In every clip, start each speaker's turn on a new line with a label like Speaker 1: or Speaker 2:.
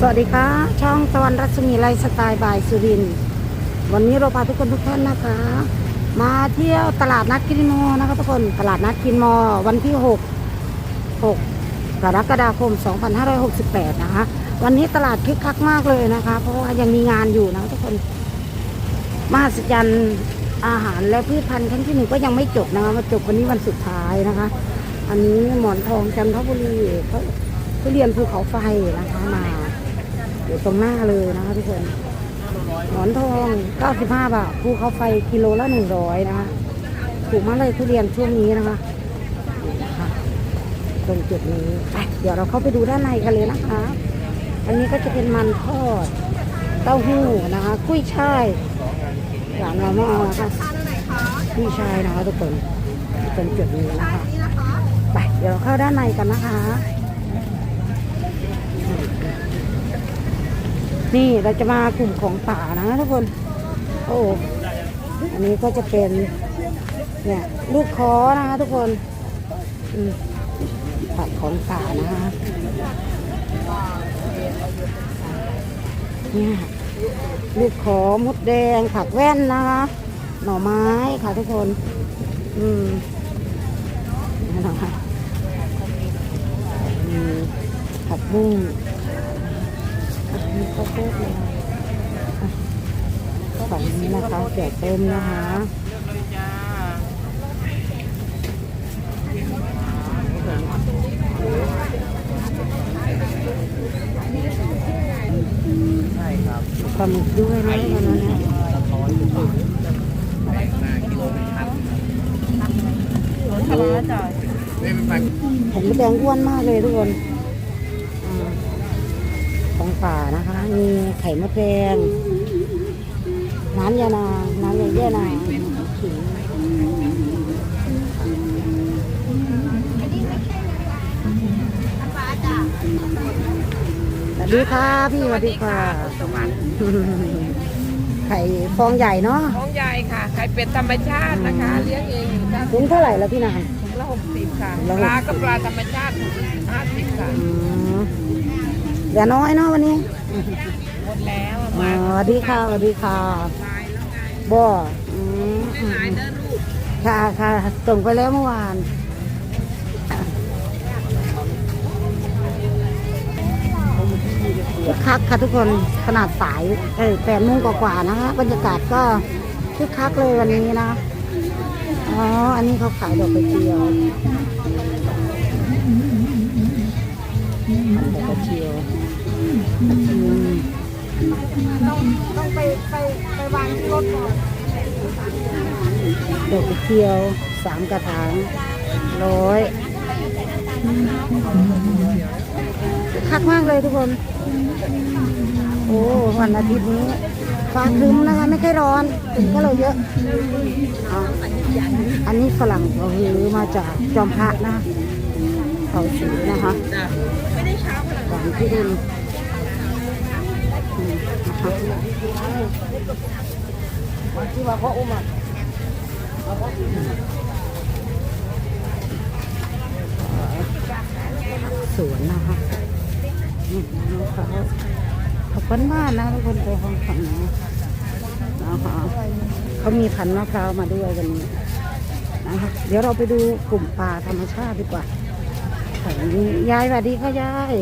Speaker 1: สวัสดีค่ะ ช่องตะวันรัศมีไลสไตล์บายสุริน วันนี้เราพาทุกคนทุกท่านนะคะ มาเที่ยวตลาดนัดกินมอนะคะทุกคนตลาดนัดกินมอ วันที่ 6 6กรกฎาคม 2568 นะคะ วันนี้ตลาดคึกคักมากเลยนะคะ เพราะว่ายังมีงานอยู่นะะทุกคนมหัศจรรย์อาหารและพืชพันธุ์ครั้งที่หนึ่งก็ยังไม่จบนะคะมาจบวันนี้วันสุดท้ายนะคะ อันนี้หมอนทองจันทบุรีเขาทุเรียนภูเขาไฟนะคะมา อยู่ตรงหน้าเลยนะคะทุกคนหมอนทอง 95 บาทภูเขาไฟกิโลละ 100 นะคะ ถูกมากเลยทุเรียนช่วงนี้นะคะ ตรงจุดนี้ไปเดี๋ยวเราเข้าไปดูด้านในกันเลยนะคะ อันนี้ก็จะเป็นมันทอด เต้าหู้นะคะ กุ้ยช่ายอยางเรามานะคะกุ้ยช่ายนะคะทุกคนตรงจุดนี้นะคะ ไปเดี๋ยวเราเข้าด้านในกันนะคะ นี่เราจะมากลุ่มของป่านะทุกคน โอ้อันนี้ก็จะเป็นเนี่ยลูกคอนะคะทุกคนผักของป่านะคะเนี่ยลูกคอมดแดงผักแว่นนะคะ หน่อไม้ค่ะทุกคน อืมนะคะผักบุ้ง มีข้าวโพดเลยอะฝั่งนี้นะคะเดี๋ยวเติมนะคะ
Speaker 2: ใช่ครับ
Speaker 1: ปลาหมึกด้วยนะตอนนั้นนะ
Speaker 2: กิโลหนึ่งพัน
Speaker 3: ทะเลจ้ะ
Speaker 2: นี่เป็นพัน
Speaker 1: ผมมดแดงอ้วนมากเลยทุกคนอ่าของ ป่านะคะ มีไข่มดแดงน้ำยานางน้ำยาแย่นางขิงสวัสดีค่ะพี่สวัสดีค่ะ
Speaker 3: สวรรค์
Speaker 1: ไข่ฟองใหญ่เนาะ
Speaker 3: ท้องใหญ่ค่ะ ไข่เป็ดธรรมชาตินะคะ เลี้ยงเองค่ะ
Speaker 1: ถุงเท่าไหร่แล้วพี่นาง
Speaker 3: ถุงละหกสิบค่ะ
Speaker 1: ละ
Speaker 3: ป
Speaker 1: หกสิบ
Speaker 3: ลาก็ปลาธรรมชาติถุงห้าสิบค่ะ
Speaker 1: อืมเห ลือน้อยเนาะวันนี้
Speaker 3: หมดแล้ว
Speaker 1: อ๋อ
Speaker 3: มา
Speaker 1: สวัสดีค่ะสวัสดีค่ะ
Speaker 3: ลายแล้วไง
Speaker 1: บ่อืม
Speaker 3: ไม่ลายเด้อลูก
Speaker 1: ค่ะค่ะส่งไปแล้วเมื่อวานคึกคักค่ะทุกคนขนาดสายเออแปดโมงกว่าๆนะคะบรรยากาศก็คึกคักเลยวันนี้นะอ๋ออันนี้เขาขายดอกกระเจียว ดอกกระเจียวอืม
Speaker 3: ต้องไปไปไปวางที่รถก่อน
Speaker 1: ดอกกระเจียวสามกระถางร้อยคักมากเลยทุกคน โอ้วันอาทิตย์นี้ฟ้าครึ้มนะคะ ไม่ค่อยร้อนถึงก็เลยเยอะอะอันนี้ฝรั่งเขาฮือมาจากจอมพระนะเขาสีนะคะ
Speaker 3: ขนาด
Speaker 1: หวานที่นอืมนะคะ
Speaker 3: ที่ว่าเขาอุ้มอะ
Speaker 1: สวนนะคะนี่นะคะขาเป็นบ้านนะทุกคนไปห้องฝั่งนี้นะคะเขามีพันธุ์มะพร้าวมาด้วยวันนี้นะคะเดี๋ยวเราไปดูกลุ่มป่าธรรมชาติดีกว่า ยายสวัสดีค่ะยาย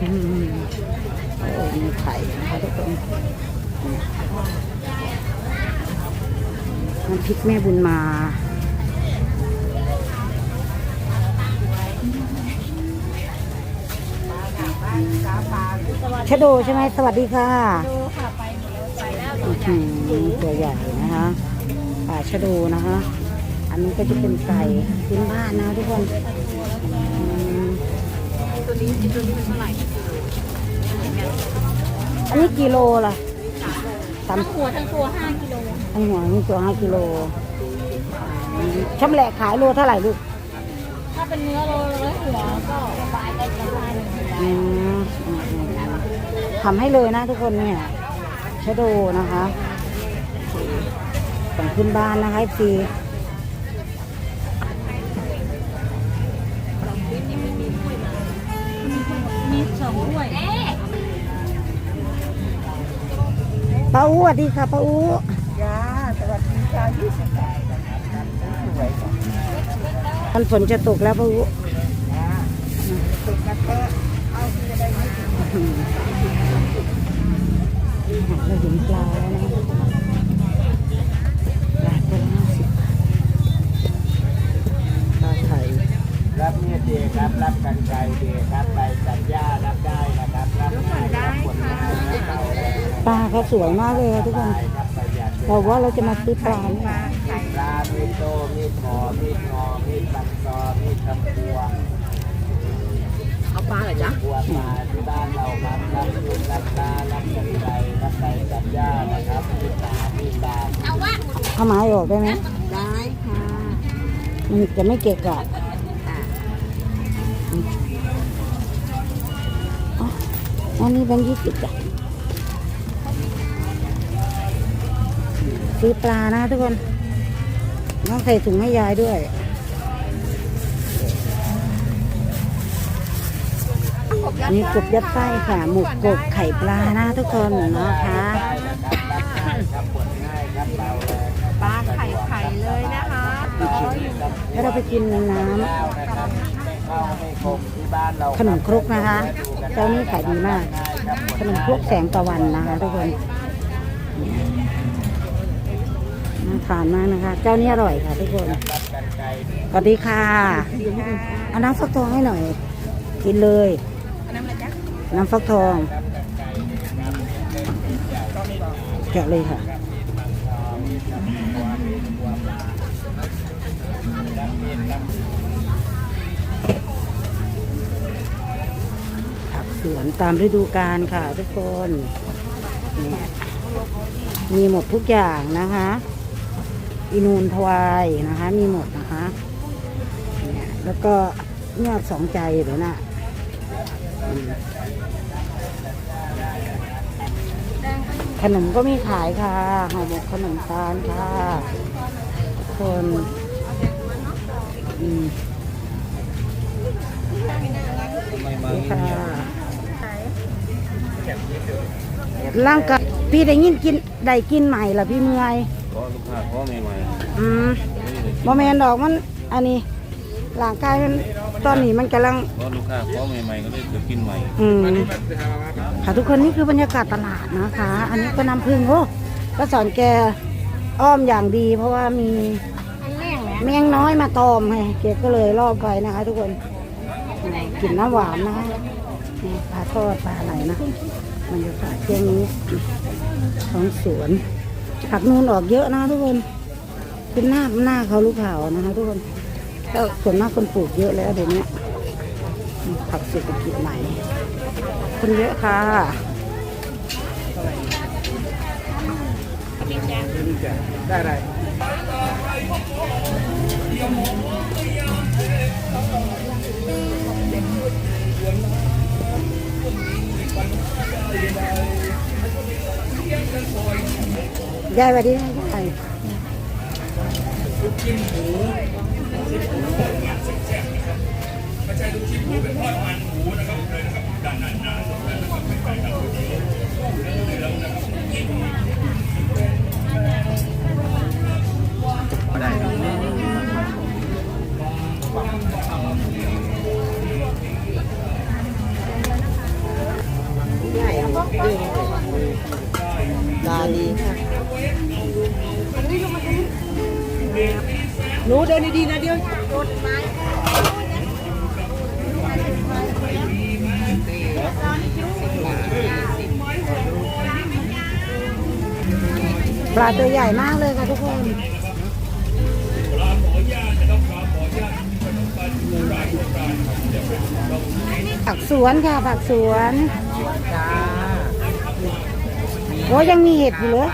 Speaker 1: อืมโอ้มีไข่นะคะทุกคนน้ำพริกแม่บุญมาชะโดใช่ไหมสวัสดีค่ะ
Speaker 3: ดูค่ะไปแล้วไปแล้ว
Speaker 1: อื้อหือตัวใหญ่นะคะป่าชะโดนะคะ อันนี้ก็จะเป็นไก่พื้นบ้านนะทุกคน
Speaker 3: ตัวนี้ตัวนี้เป็นเท่าไหร่
Speaker 1: อันนี้กิโลล่ะสาม
Speaker 3: หัวทั้งตัวห้ากิโล
Speaker 1: ทั้งหัวนี่ตัวห้ากิโลอืมแหละขายโลเท่าไหร่ลูก
Speaker 3: ถ้าเป็นเนื้อโลละหัวก็ขายได้ประมาณ
Speaker 1: อืมอืมอืมทำให้เลยนะทุกคนเนี่ยชะโดนะคะของขึ้นบ้านนะคะฟรี ป้าอูสวัสดีค่ะป้าอู
Speaker 3: จ้าสวัสดีจ้ายี่สิบบาทสวยจ้ะ
Speaker 1: มันฝนจะตกแล้วป้าอู
Speaker 3: จ้าติดกระเทอะเอาที่จะได้ไม่ถึง
Speaker 1: เราเห็นปลาแล้วนะ ปลาเขาสวยมากเลยค่ะทุกคน
Speaker 2: ได้ครับประหยัด
Speaker 1: เราว่าเราจะมาซื้อปลาเนี่ย
Speaker 2: ปลามีดโตมีดหมอมีดงอมีดปันซอมีดตำปัว
Speaker 3: เอาปลาเหรอจ๊ะ
Speaker 2: ปัวปลาที่บ้านเราครับรับยุนรับตารับกันไกลรับใบสัญญานะครับมีดตามีดตา
Speaker 1: เอาไม้ออกได้ไหม
Speaker 3: ได้ค่ะ
Speaker 1: มันจะไม่เกะกะอ๋ออันนี้แบงค์ยี่สิบจ้ะ ซื้อปลานะทุกคนต้องใส่ถุงให้ยายด้วยนี่กบยัดไส้ค่ะ หมูกบไข่ปลานะทุกคนนะคะ
Speaker 2: ได้นะครับรับง่ายครับผลง่ายครับเบาแรงครับ
Speaker 3: ปลาไข่ไข่เลยนะคะร้อยอยู่
Speaker 1: แล้วเราไปกินน้
Speaker 2: ข้าวนะครับข้าวไม่คมที่บ้านเราำ
Speaker 1: ขนมครกนะคะ เจ้านี้ขายดีมาก ขนมครกแสงตะวันนะคะทุกคน น่าทานมากนะคะ เจ้านี้อร่อยค่ะทุกคน
Speaker 2: รับกันไกล
Speaker 1: สวัสดีค่ะเอาน้ำฟักทองให้หน่อย กินเลยน้ำฟักทองแกะเลยค่ะผักสวนตามฤดูกาลค่ะทุกคนเนี่ยมีหมดทุกอย่างนะคะ อินูนทวายนะคะ มีหมดนะคะเนี่ยแล้วก็ยอดสองใจเดี๋ยวนะขนมก็มีขายค่ะห่อหมกขนมตาลค่ะทุกคนอืมค่ะร่างกายพี่ได้ยินกินได้กินใหม่ละพี่เมื่อย
Speaker 4: ก็ลูกค้าขอใหม่
Speaker 1: อืม
Speaker 4: ๆ
Speaker 1: บอแมนดอกมันอันนี้ร่างกายมันตอนนี้มันกำลัง
Speaker 4: ก็ลูกค้าขอใหม่ๆก็เลยจะกินใหม่
Speaker 1: อืมค่ะทุกคนนี่คือบรรยากาศตลาดนะคะ อันนี้ก็น้ำพึ่งโอ้ก็สอนแกอ้อมอย่างดี เพราะว่ามีเมียงน้อยมาตอมไงแกก็เลยรอบไปนะคะ ทุกคนกินน้ำหวานนะคะนี่ปลาทอดปลาอะไรนะบรรยากาศเที่ยงนี้ของสวน ผักนูนออกเยอะนะทุกคนเป็นหน้าหน้าเขาลูกเขานะคะทุกคนก็ส่วนมากคนปลูกเยอะแล้วเดี๋ยวนี้ผักเศรษฐกิจใหม่คนเยอะค่ะ
Speaker 2: ได้ไร
Speaker 1: ยายสวัสดีนะยายต
Speaker 3: นดีๆนะเดี๋ยว
Speaker 1: ปลาตัวใหญ่มากเลยค่ะทุกคนผักสวนค่ะผักสวน
Speaker 2: จ้า
Speaker 1: โอ้ยังมีเห็ดอยู่เลย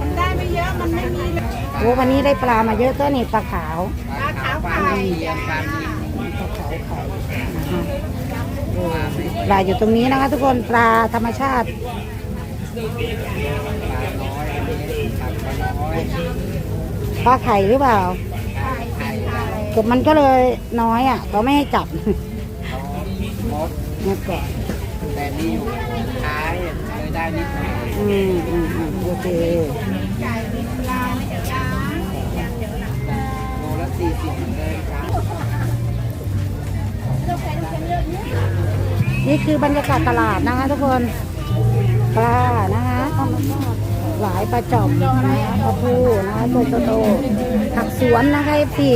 Speaker 3: มันได้ไม่เยอะ มันไม่มีเลย
Speaker 1: โอ้วันนี้ได้ปลามาเยอะก็นี่ปลาขาว
Speaker 3: ปลาขาว
Speaker 2: ปลา
Speaker 3: ไข่
Speaker 2: เทียมปลานิ่ม
Speaker 1: ปลาขาวไข่นะคะโอ้ปลาอยู่ตรงนี้นะคะ ทุกคนปลาธรรมชาติ
Speaker 2: ปลาน้อยอันนี้ปลาปลาน้อย
Speaker 1: ปลาไข่หรือเปล่า
Speaker 2: ไข่
Speaker 1: กบมันก็เลยน้อยอะเขาไม่ให้จับ
Speaker 2: มด
Speaker 1: เมื่อก่อน
Speaker 2: แต่นี่อยู่ท้ายเลยได้นิดหน่อย
Speaker 1: อืมอืมอืมโอเค
Speaker 2: สี่สิบเลยครับ
Speaker 1: นี่คือบรรยากาศตลาดนะคะทุกคนปลานะคะหลายปลาจอมนะคะปลาทูนะคะตัวโตๆผักสวนนะคะพี่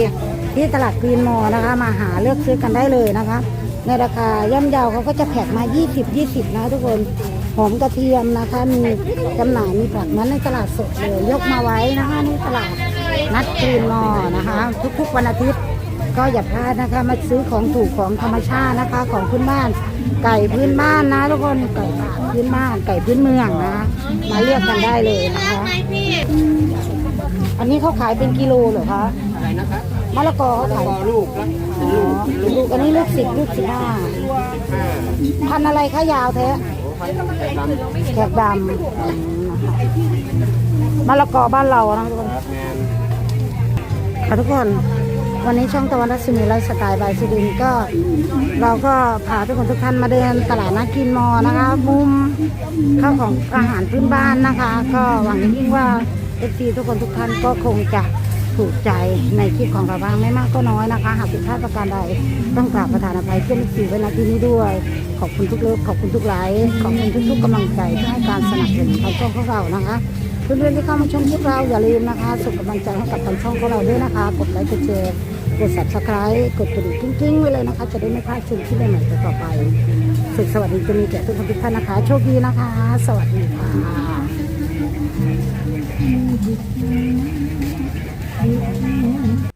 Speaker 1: ที่ตลาดกรีนมอลนะคะ มาหาเลือกซื้อกันได้เลยนะคะ ในราคาย่อมเยาวเขาก็จะแพ็กมา 20 20นะะทุกคนหอมกระเทียมนะคะ มีจำหน่ายมีผักมือนในตลาดสดเลยยกมาไว้นะคะนี่ตลาด นัดกรีนมอลล์นะคะ ทุกๆวันอาทิตย์ก็อย่าพลาดนะคะ มาซื้อของถูกของธรรมชาตินะคะ ของพื้นบ้าน ไก่พื้นบ้านนะทุกคนไก่ป่าพื้นบ้าน ไก่พื้นเมืองนะมาเลือกกันได้เลยนะคะ อันนี้เขาขายเป็นกิโลเหรอคะ
Speaker 2: อะไรนะครับ
Speaker 1: มะละกอเขาขาย
Speaker 2: พอลูกครับ
Speaker 1: อ๋อลูกอันนี้ลูกสิบลูกสิบห้า
Speaker 2: ห้า
Speaker 1: พันธุ์อะไรคะยาวแท้
Speaker 2: โอ้พันไก่ดำ
Speaker 1: แขกดำอืมนะคะมะละกอบ้านเรานะทุกคน
Speaker 2: ค่ะ
Speaker 1: ทุกคนวันนี้ช่องตะวันรัศมีไลฟ์สไตล์บายสุรินก็ เราก็พาทุกคนทุกท่านมาเดินตลาดนัดกินมอนะคะมุมข้าวของอาหารพื้นบ้านนะคะ ก็หวังยิ่งว่าเอฟซีทุกคนทุกท่านก็คงจะถูกใจในคลิปของเราบ้างไม่มากก็น้อยนะคะ หากผิดพลาดประการใดต้องกราบประธานอภัยเพื่อนสื่อไว้ณที่นี้ด้วย ขอบคุณทุกเลิฟขอบคุณทุกไลค์ขอบคุณทุกๆกำลังใจที่ให้การสนับสนุนทางช่องของเรานะคะ เพื่อนๆที่เข้ามาชมคลิปเราอย่าลืมนะคะ ส่งกำลังใจให้กับทางช่องของเราด้วยนะคะ กดไลค์กดแชร์กด subscribe กดกระดิ่งกิ้งๆไว้เลยนะคะ จะได้ไม่พลาดสิ่งที่ใหม่ๆต่อไปสุขสวัสดีจะมีแก่ทุกคนทุกท่านนะคะ โชคดีนะคะ สวัสดีค่ะ